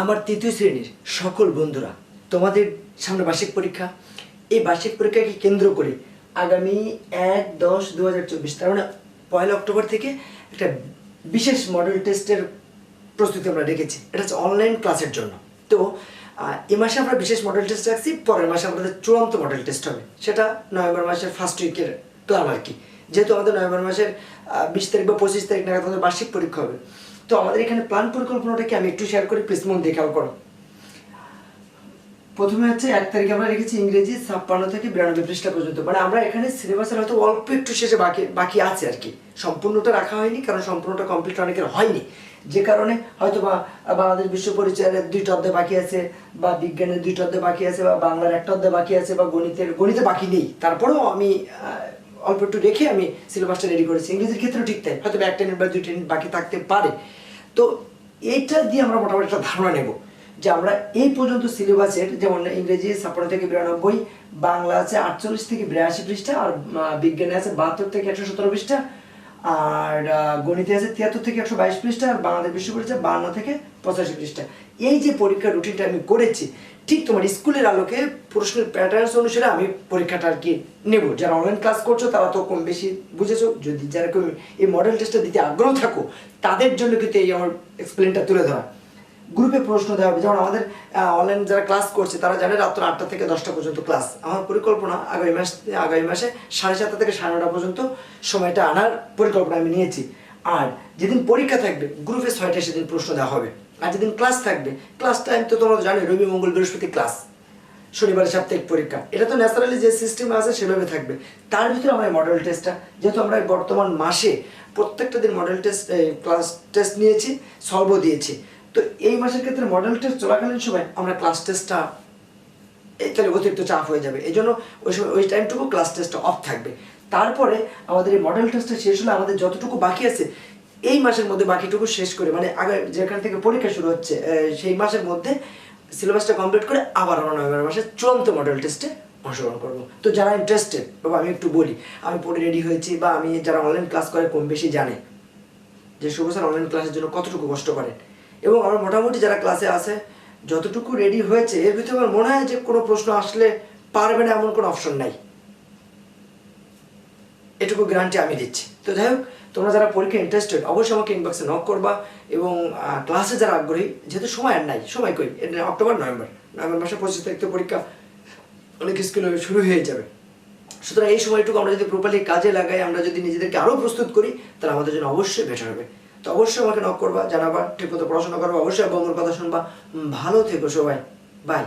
আমার তৃতীয় শ্রেণির সকল বন্ধুরা, তোমাদের সামনে বার্ষিক পরীক্ষা। এই বার্ষিক পরীক্ষাকে কেন্দ্র করে আগামী এক দশ দু হাজার চব্বিশ, তার মানে পয়লা অক্টোবর থেকে একটা বিশেষ মডেল টেস্টের প্রস্তুতি আমরা রেখেছি। এটা হচ্ছে অনলাইন ক্লাসের জন্য। তো এ মাসে আমরা বিশেষ মডেল টেস্ট রাখছি, পরের মাসে আমাদের চূড়ান্ত মডেল টেস্ট হবে। সেটা নভেম্বর মাসের ফার্স্ট উইকের প্ল্যান আর কি। যেহেতু আমাদের নভেম্বর মাসের বিশ তারিখ বা পঁচিশ তারিখ নাগাদ আমাদের বার্ষিক পরীক্ষা হবে। তো আমাদের এখানে প্ল্যান পরিকল্পনাটাকে আমি একটু শেয়ার করি প্লিজ মন দেখাও করো। প্রথমে হচ্ছে এক তারিখে আমরা রেখেছি ইংরেজি ছাপ্পান্ন থেকে বিরানব্বই পৃষ্ঠা পর্যন্ত। মানে আমরা এখানে সিলেবাসের হয়তো অল্প একটু শেষে বাকি বাকি আছে আর কি। সম্পূর্ণটা রাখা হয়নি, কারণ সম্পূর্ণটা কমপ্লিট অনেকের হয়নি। যে কারণে হয়তো বা বাংলাদেশ বিশ্ব পরিচয়ের দুইটা অধ্যায় বাকি আছে, বা বিজ্ঞানের দুইটা অধ্যায় বাকি আছে, বা বাংলার একটা অধ্যায় বাকি আছে, বা গণিতের, গণিতে বাকি নেই। তারপরেও আমি অল্প একটু রেখে আমি সিলেবাসটা রেডি করেছি। ইংরেজির ক্ষেত্রেও ঠিক তাই। হয়তো এক একটা মিনিট বা দুই মিনিট বাকি থাকতে পারে। তো এইটা দিয়ে আমরা মোটামুটি একটা ধারণা নেব যে আমরা এই পর্যন্ত সিলেবাসের যেমন ইংরেজি ছাপ্পান্ন থেকে বিরানব্বই, বাংলা আছে আটচল্লিশ থেকে বিরাশি পৃষ্ঠা, আর বিজ্ঞানে আছে বাহাত্তর থেকে একশো সতেরো পৃষ্ঠা আর গণিত আছে তিয়াত্তর থেকে একশো বাইশ পৃষ্ঠা, আর বাংলাদেশ বিশ্ব পরিচয় বান্ন থেকে পঁচাশি পৃষ্ঠা। এই যে পরীক্ষার রুটিনটা আমি করেছি, ঠিক তোমার স্কুলের আলোকে প্রশ্নের প্যাটার্নস অনুসারে আমি পরীক্ষাটা আর কি নেব। যারা অনলাইন ক্লাস করছ, তারা তো কম বেশি বুঝেছ। যদি যারা এই মডেল টেস্টটা দিতে আগ্রহ থাকো, তাদের জন্য কিন্তু এই আমার এক্সপ্লেনটা তুলে ধরা। গ্রুপে প্রশ্ন দেওয়া হবে। যেমন আমাদের অনলাইন যারা ক্লাস করছে, তারা জানে রাত্র আটটা থেকে দশটা পর্যন্ত ক্লাস আমার পরিকল্পনা, আগামী মাস, আগামী মাসে সাড়ে সাতটা থেকে সাড়ে নটা পর্যন্ত সময়টা আনার পরিকল্পনা আমি নিয়েছি। আর যেদিন পরীক্ষা থাকবে, গ্রুপে ছয়টা সেদিন প্রশ্ন দেওয়া হবে। আর যেদিন ক্লাস থাকবে ক্লাস টাইম তো তোমরা জানো রবি, মঙ্গল, বৃহস্পতি ক্লাস শনিবার, সাপ্তাহিক পরীক্ষা। এটা তো ন্যাচারালি যে সিস্টেম আছে, সেভাবে থাকবে। তার ভিতরে আমরা মডেল টেস্টটা যেহেতু আমরা বর্তমান মাসে প্রত্যেকটা দিন মডেল টেস্ট ক্লাস টেস্ট নিয়েছি সলভও দিয়েছি। তো এই মাসের ক্ষেত্রে মডেল টেস্ট চলাকালীন সময় আমরা ক্লাস টেস্টটা তাহলে অতিরিক্ত চাপ হয়ে যাবে। এই জন্য ওই সময়, ওই টাইমটুকু ক্লাস টেস্টটা অফ থাকবে। তারপরে আমাদের এই মডেল টেস্টটা শেষ হলে আমাদের যতটুকু বাকি আছে, এই মাসের মধ্যে বাকিটুকু শেষ করে মানে আগে যেখান থেকে পরীক্ষা শুরু হচ্ছে সেই মাসের মধ্যে সিলেবাসটা কমপ্লিট করে আবার আমরা নভেম্বর মাসে চূড়ান্ত মডেল টেস্টে অংশগ্রহণ করব। তো যারা ইন্টারেস্টেড বাবা, আমি একটু বলি, আমি পড়ে রেডি হয়েছি বা আমি যারা অনলাইন ক্লাস করে কম বেশি জানে, যে শুভ স্যার অনলাইন ক্লাসের জন্য কতটুকু কষ্ট করেন? এবং আমার মোটামুটি যারা ক্লাসে আছে, যতটুকু রেডি হয়েছে, এর ভিতরে আমার মনে হয় যে কোনো প্রশ্ন আসলে পারবে না এমন কোনো অপশন নাই। এটুকু গ্যারান্টি আমি দিচ্ছি। তো যাই হোক, তোমরা যারা পরীক্ষা ইন্টারেস্টেড অবশ্যই আমাকে ইনবক্সে নক করবা এবং ক্লাসে যারা আগ্রহী, যেহেতু সময় আর নাই, সময় কই? অক্টোবর নভেম্বর নভেম্বর মাসে পঁচিশ তারিখ তো পরীক্ষা, অনেক স্কুলে শুরু হয়ে যাবে। সুতরাং এই সময়টুকু আমরা যদি প্রপারলি কাজে লাগাই, আমরা যদি নিজেদেরকে আরও প্রস্তুত করি, তাহলে আমাদের জন্য অবশ্যই বেটার হবে। তো অবশ্যই আমাকে নক করবা, জানাবা, ঠিক মতো পড়াশোনা করবা, অবশ্যই বন্ধুর কথা শুনবা। ভালো থেকো সবাই। বাই